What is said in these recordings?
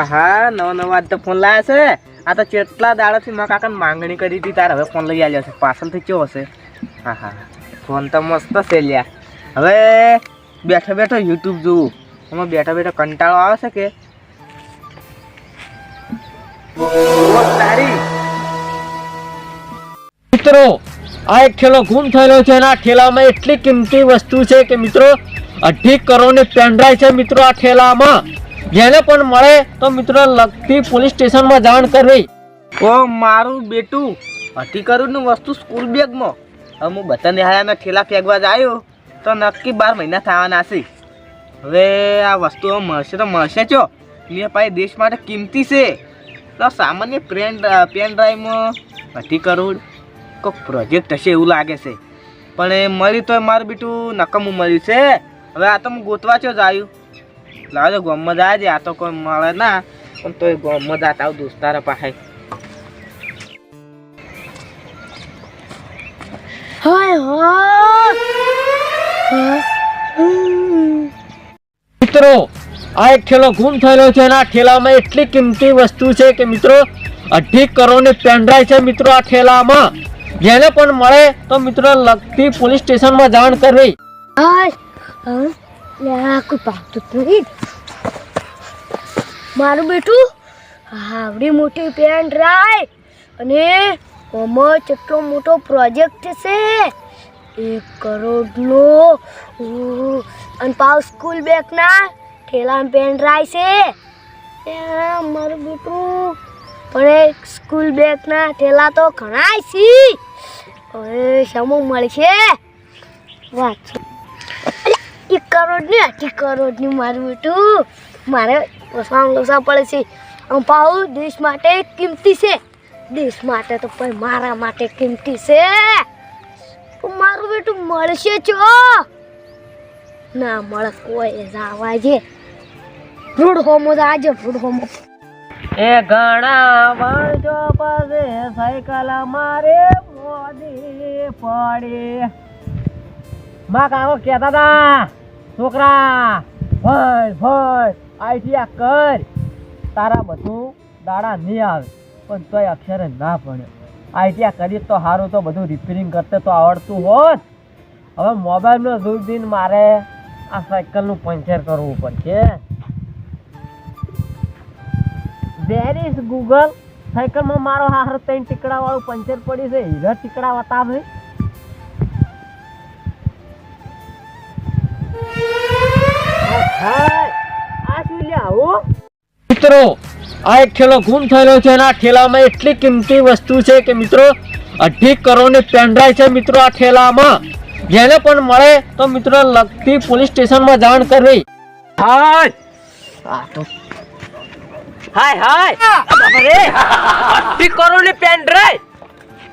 આહા નવો નવો આજ તો ફોન લાવ્યા છે. આ તો કેટલા દાડાથી મારા કાકાને માંગણી કરી હતી, તારે હવે ફોન લઈ આવ્યો છે. પાછળથી કેવો હશે હા હા ફોન તો મસ્ત છે લ્યા. હવે બેઠો બેઠો યુટ્યુબ જોવું એમાં બેઠો બેઠો કંટાળો આવે છે કે? મિત્રો, આ એક ઠેલો ગુમ થયેલો છે અને આ ઠેલામાં એટલી કિંમતી વસ્તુ છે કે મિત્રો, અઢી કરોડની પેનડ્રાઈવ છે મિત્રો આ ઠેલામાં. જેને પણ મળે તો મિત્રો લગતી પોલીસ સ્ટેશનમાં જાણ કરવી ઓ મારું બેટું હતી કરુડનું વસ્તુ સ્કૂલ બેગમાં હવે હું બધા નિહાળાના ઠેલા ફેંકવા આવ્યો તો નક્કી બાર મહિના થવાના છે. હવે આ વસ્તુ મળશે તો મળશે ચો. મેં પાસે દેશ માટે કિંમતી છે. તો સામાન્ય પેન પેન ડ્રાઈવમાં અઢી કરોડ કોઈક પ્રોજેક્ટ હશે એવું લાગે છે. પણ એ મળી તો મારું બેટું નકમું મળ્યું છે. હવે આ તો હું ગોતવા ચો જ આવ્યું લાવજો ગોમમાં છે આ તો કોઈ મળે ના. પણ તોય ગોમમાં જાતા આવું દોસ્તારા પાસે. હાય હાય. મિત્રો આ એક ઠેલો ગુમ થયેલો છે અને આ ઠેલામાં એટલી કિંમતી વસ્તુ છે કે મિત્રો અઢી કરોડની પેનડ્રાઈવ છે મિત્રો આ ઠેલામાં. જેને પણ મળે તો મિત્રો લગતી પોલીસ સ્ટેશનમાં જાણ કરવી. હા કોઈ પાકતું નથી. મારું બેટું આવડી મોટી પેન ડ્રાઈવ અને આમાં કેટલો મોટો પ્રોજેક્ટ છે. એક કરોડનો. નો અને પાવ સ્કૂલ બેગના ઠેલા પેન ડ્રાઈવ છે. મારું બેટું. પણ એક સ્કૂલ બેગના ઠેલા તો ઘણા છે. હવે સમૂહ મળશે. વાત છે. એક કરોડ ને અઢી કરોડની મારું બેટું. મારે ઓછામાં લોસા પડે છે. અંપાઉ પાઉ દેશ માટે કિંમતી છે. દેશ માટે તો પણ મારા માટે કિંમતી છે. મારું બેટું મળશે ચો ના મળે કોઈ જવા છે રૂડ હોમો આજે ફૂડ હોમો. એ ઘણા વર્ષો પાસે સાયકલ મારે મોદી પડે. માં કાકો કહેતા હતા છોકરા, ભય ભય, આઈડિયા કર. તારા બધું દાડા નહીં આવે, પણ તોય અક્ષરે ના ભણ્યો આઈડિયા કરી તો સારું તો બધું રિપેરિંગ કરતે તો આવડતું હોત. હવે મોબાઈલનો દૂર દિન મારે આ સાયકલનું પંચર કરવું પડશે. દેર ઇઝ ગૂગલ સાયકલમાં મારો હાર ત્રણ ટીકડાવાળું પંચર પડી છે. હીરા ટીકડા બતાવે આ શું લે આવું મિત્રો, આ એક ઠેલો ગુમ થયેલો છે અને આ ઠેલામાં એટલી કિંમતી વસ્તુ છે કે મિત્રો, અઢી કરોડની પેનડ્રાઈવ છે મિત્રો આ ઠેલામાં. જેને પણ મળે તો મિત્રો લગતી પોલીસ સ્ટેશનમાં જાણ કરવી. હાય! આ તો હાય હાય! બાપરે! અઢી કરોડની પેન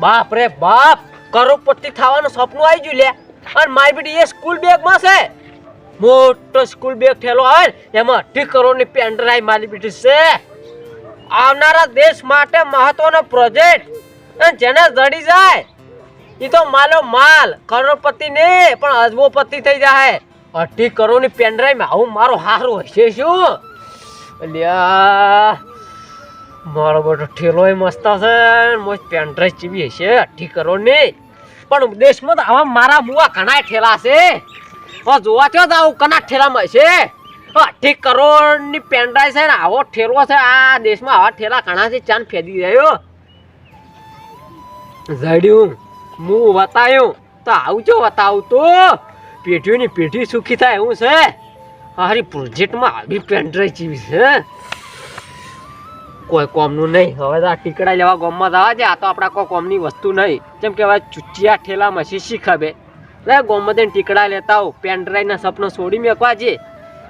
બાપ રે બાપ! કરોડપતિ થવાનું સપનું આવી ગયું લે. અને મારી બેટી એ સ્કૂલ બેગમાં છે. મોટો સ્કૂલ બેગ થયેલો હોય એમાં અઢી કરોડની પેન ડ્રાઈવ મારી બેઠી છે. આવનારા દેશ માટે મહત્વનો પ્રોજેક્ટ જેને જડી જાય એ તો માલો માલ કરોડપતિ ને પણ અજબોપતિ થઈ જાય અઢી કરોડની પેન ડ્રાઈવ આવું મારો હારું હશે શું? અલ્યા, મારો બધો ઠેલો મસ્ત છે મોજ ડ્રાઈવ ચીવી હશે, અઢી કરોડની. પણ દેશમાં તો આવા મારા મુવા ઘણા ઠેલા છે. હવે જોવા છો તો આવું કના ઠેલામાં છે? અઢી કરોડની પેનડ્રાઈવ છે ને, આવો ઠેલો છે, આ દેશમાં આવા ઠેલા ઘણા છે ચાંદ ફેદી રહ્યો. જડ્યું હું વતાયું, તો આવું છો બતાવું તો પેઢીઓની પેઢી સુખી થાય એવું છે. હારી પ્રોજેક્ટમાં આવી પેનડ્રાઈવ જેવી છે. કોઈ કોમનું નહીં. હવે તો આ ટીકડા લેવા ગોમમાં જવા છે, આ તો આપણા કોઈ કોમની વસ્તુ નહીં. જેમ કહેવાય હવે ઠેલા મસી શીશી ખબે લે ગામમાં ટીકડા લેતા આવું. પેન્ટ્રાઈવના સપનો છોડી મેકવા જે.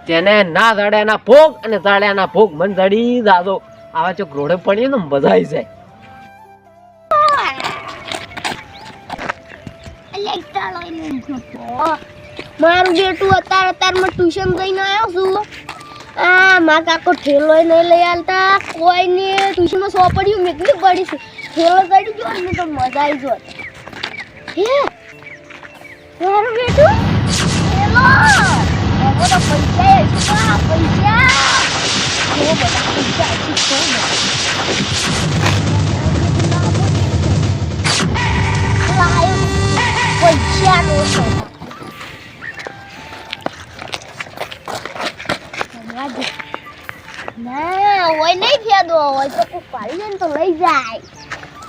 જેને ના જડ્યાના ભોગ અને જડ્યાના ભોગ. મને ધડી દાદો. આવા જો ગ્રોડે પડીએ ને બધાઈ જાય. મારું બેટું અત્યારે અત્યારમાં ટ્યુશન જઈને આવ્યો છું. આ, મા કાકો ઠેલો નહીં લઈ આવતા કોઈ ને ટ્યુશનમાં સોપડીઓ મેકલી પડી છે ઠેલો ચડી જો ને, તો મજા આવી જો હે મારું બેટું ઠેલો હવે તો પૈસા હશે પા, પૈસા હે બધા પૈસા. લાયો પૈસાનો સોદો. કરવા દે. ના હોય નહીં ફેદવો હોય તો કોઈ પાડી ને તો લઈ જાય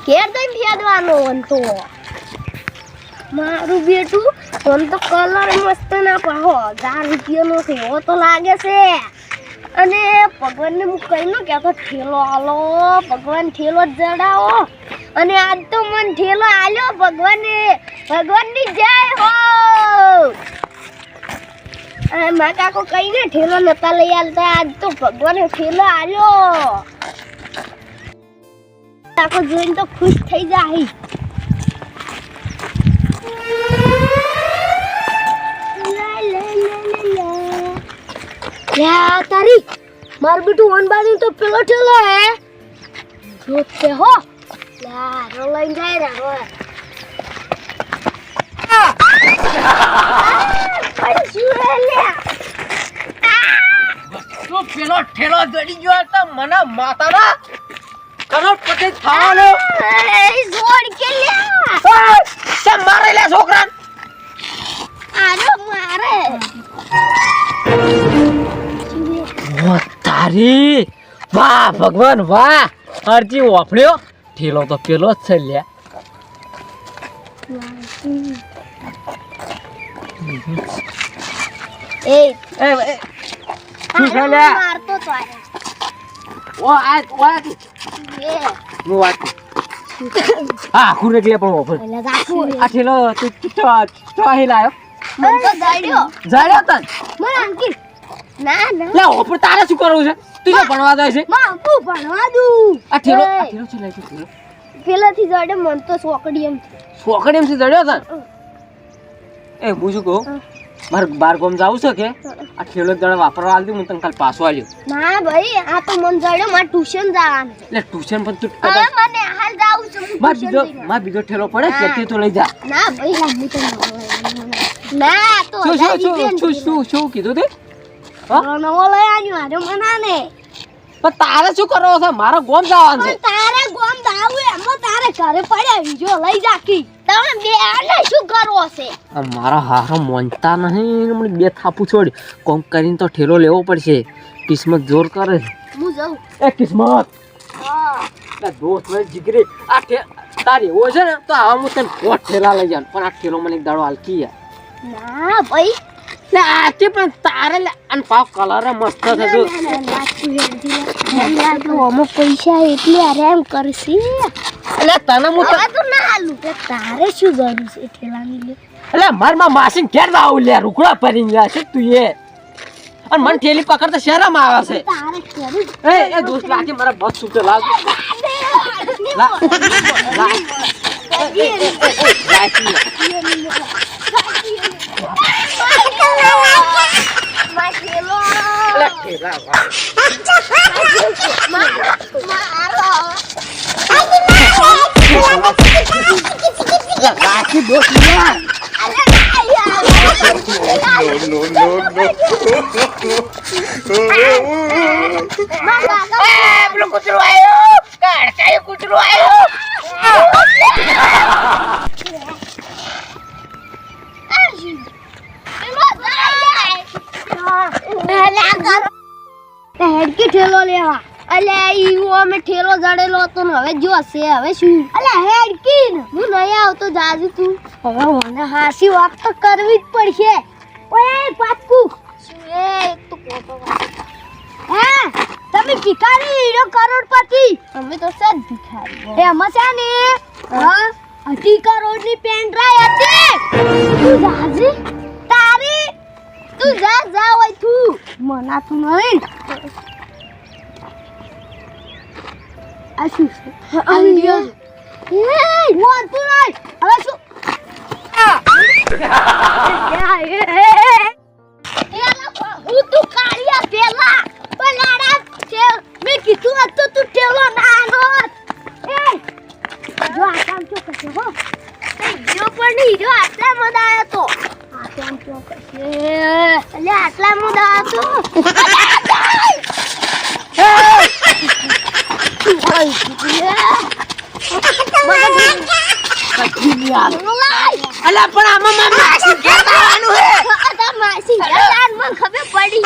ઘેર જઈને ફેદવાનો હોય ને તો મારું બેટું આમ તો કલર મસ્ત ના પાહો હજાર રૂપિયાનો એવો તો લાગે છે. અને ભગવાનને હું કહી નું કે તો ઠેલો આલો, ભગવાન ઠેલો જડાવો. અને આજ તો મને ઠેલો આલ્યો ભગવાને. ભગવાનની જય હો! મા કાકો કહીને ઠેલો નતા લઈ આવતા આજ તો ભગવાને ઠેલો આલ્યો. કાકો જોઈને તો ખુશ થઈ જાય. લ્યા, તારી માર બેટું વન બાજુ તો પેલો ઠેલો હે જોત છે હો લા રો લઈને જાય ને હવે આ! આ, પૈસું હે લ્યા. તો પેલો ઠેલો ગડી ગયો તો મને માતાના કરોડપતિ થવાનો એ, છોડ કે લ્યા સમ મારે લે છોકરા તારી વાહ ભગવાન વાહ! અરજી ઓફળ્યો ઠેલો તો પેલો જ છે લ્યા. એ એ શું છે લ્યા? મારતો તો ઓ આ ઓ એ, હું વાત હા આખું એટલે પણ ઓફર આ ઠેલો તું તું તો તો અહીં લાયો. મને તો જાડ્યો. જાડ્યો તન? મને અંકિત. ના ના. લે ઓપર તારે શું કરવું છે? તું જો ભણવા જાય છે. માં હું ભણવા દઉં. આ ઠેલો આ ઠેલો છે લાય ઠેલો. પેલાથી જડે મન તો સોકડી એમ સોકડ એમ થી જડ્યો તન એ હું શું કહું? મારે બાર ગામ જાવું છે કે? આ ઠેલો એક વાપરવા આલી દઉં હું તને કાલ પાછો આલ્યો. ના ભાઈ આ તો મન જાડ્યો મારે ટ્યુશન જવાનું એટલે ટ્યુશન પણ તું કદાચ મને હાલ જાવું છું માર બીજો માર બીજો ઠેલો પડે હા. કે તો લઈ જા. ના ભાઈ હું તને ના તો શું શું શું શું કીધું. તે? હા? નવો લઈ આવ્યો હારે મનાને. પણ તારે શું કરવો છે? મારો ગોમ જવાનું છે. તારે ગોમ દાવું એમ તારે ઘરે પડ્યા જો લઈ જાકી તમે બે આને શું કરવો છે? મારા હારો મોનતા નહીં મને બે થાપું છોડ. કોમ કરીને તો ઠેલો લેવો પડશે. કિસ્મત જોર કરે. હું જાઉં. એ કિસ્મત. હા. દોસ્ત ભાઈ જીગરી આ ઠે તારી એવો છે ને તો આવા હું તને પોટ ઠેલા લઈ જાઉં. પણ આ ઠેલો મને એક દાડો હાલકી યાર. ના ભાઈ લે આથી પણ તારે લે અને પાપ કલર મસ્ત છે અમુક લે. પૈસા એટલે આરામ કરશે એટલે તને હું તો ના હાલું કે તારે શું જરૂર છે ઠેલાની લે એટલે મારમાં માસીને ઘેર આવું લે રૂકડા પડીને ગયા છે તું એ અને મને ઠેલી પકડતા શરમ આવે છે એ એ દોસ્ત લાગે મારા બસ સુટે લાગ લા લા એ, એ, એ, એ, લાગી લે. એટલે ઠેલા વાળો. એટલે લાગી દોસ્ત યાર ઠેલો લેવા અલે ઈવો અમે ઠેલો જડેલો હતો ને હવે જો છે હવે શું? અલે હેડ કીન હું નહીં આવતો જાજુ તું. હવે મને હાસી વાત તો કરવી જ પડશે. ઓય પાટકુ એ તો કોટો હે તમે ભિખારી હીરો કરોડપતિ. અમે તો સદ ભિખારી એમાં છે ને? હા. અઢી કરોડની પેન ડ્રાઈવ હતી. તું જાજી તારી? તું જા જા હોય તું. મનાતું નહીં. આ શું છે? આ વિડિયો એ વાંધો નહીં હવે શું? આ. યા, એ, એ, એ. પેલા હું તું કાળિયા પેલા પણ લાડા છે. મેં કીધું હતું તું ટેલો નાનો એ જો આ કામ શું કરશે હો એ હીરો પણ નહીં હીરો આટલા મત આવ્યો તો આ કામ શું કરશે એટલે આટલા મત આવ્યો તો અલા પણ આમાં માર માસી ઘેર આવવાનું હે માસી મને ખબર પડી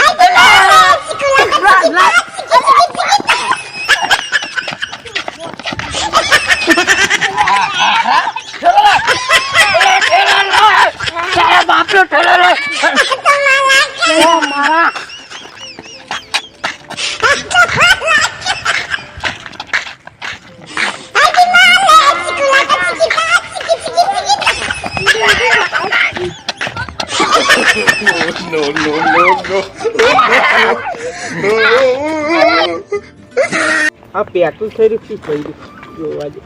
તારા બાપનો ઠેલો રે ઓ મારા આ પેટું થઈ રહ્યું શું થઈ રહ્યું જોવા દે.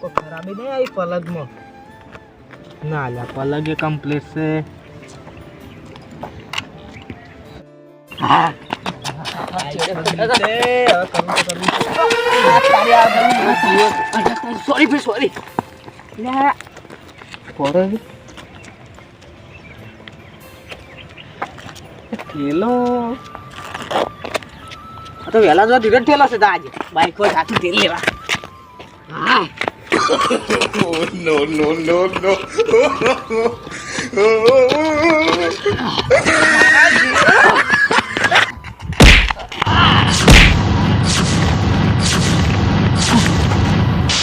તો ખરાબી નહીં આવી પલગમાં? ના લ્યા પલગ એ કમ્પ્લીટ છે. સોરી ભાઈ સોરી થેલો. આ તો વહેલા જો ધીરે ઠેલો છે તો આજે બાઈકો સાચું તેલ લેવા. હા.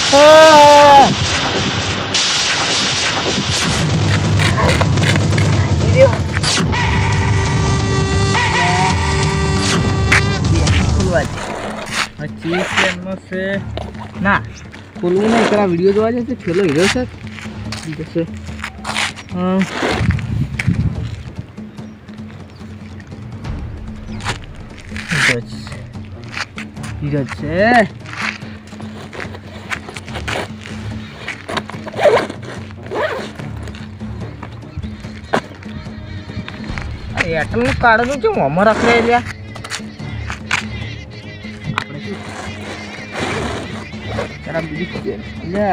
ખોલવા પછી છે. ના. ખોલવું નહીં પેલા વીડિયો જોવા જશે છેલ્લો હીરો છે. જશે છે. અમ, બીજો જ બીજો છે એરટેલનું કાર્ડનું છે મોમાં રાખે લ્યા જરા બીજી છે લે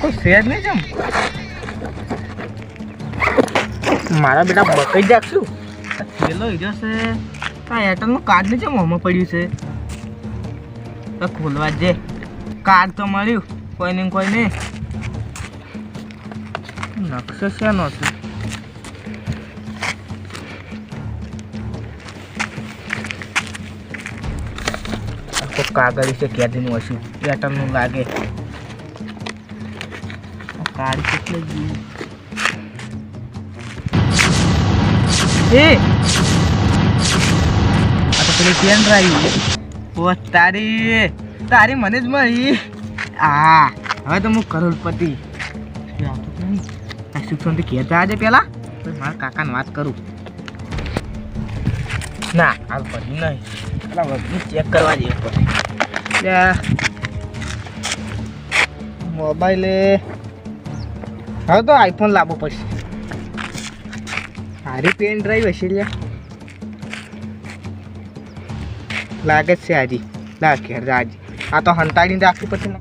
કોઈ શેર નહીં જમ મારા બેટા બકાઈ જાગશું પેલો હીરો છે આ એરટેલનું કાર્ડ નહીં છે મોમાં પડ્યું છે તો ખોલવા જે કાર્ડ તો મળ્યું કોઈ નહીં કોઈ નહીં નકશો શેનો છે આખો કાગળ છે કેદીનું હશું. પેટર્નનું લાગે. એ! આ તો ડ્રાઈવ ઓ, તારી તારી મને જ મળી. હા હવે તો હું કરોડપતિ. તો શિક્ષણથી કહેતા આજે પછી મારા કાકાને વાત કરું. ના, હાલ પછી નહીં. પેલા વધુ ચેક કરવા જઈએ પછી મોબાઈલે હવે તો આઈફોન લાવવો પડશે. સારી પેન ડ્રાઈવ હશે લ્યા. લાગે છે હાજી લાગ ઘેર હાજી આ તો હંતાડીને રાખવી પડશે ને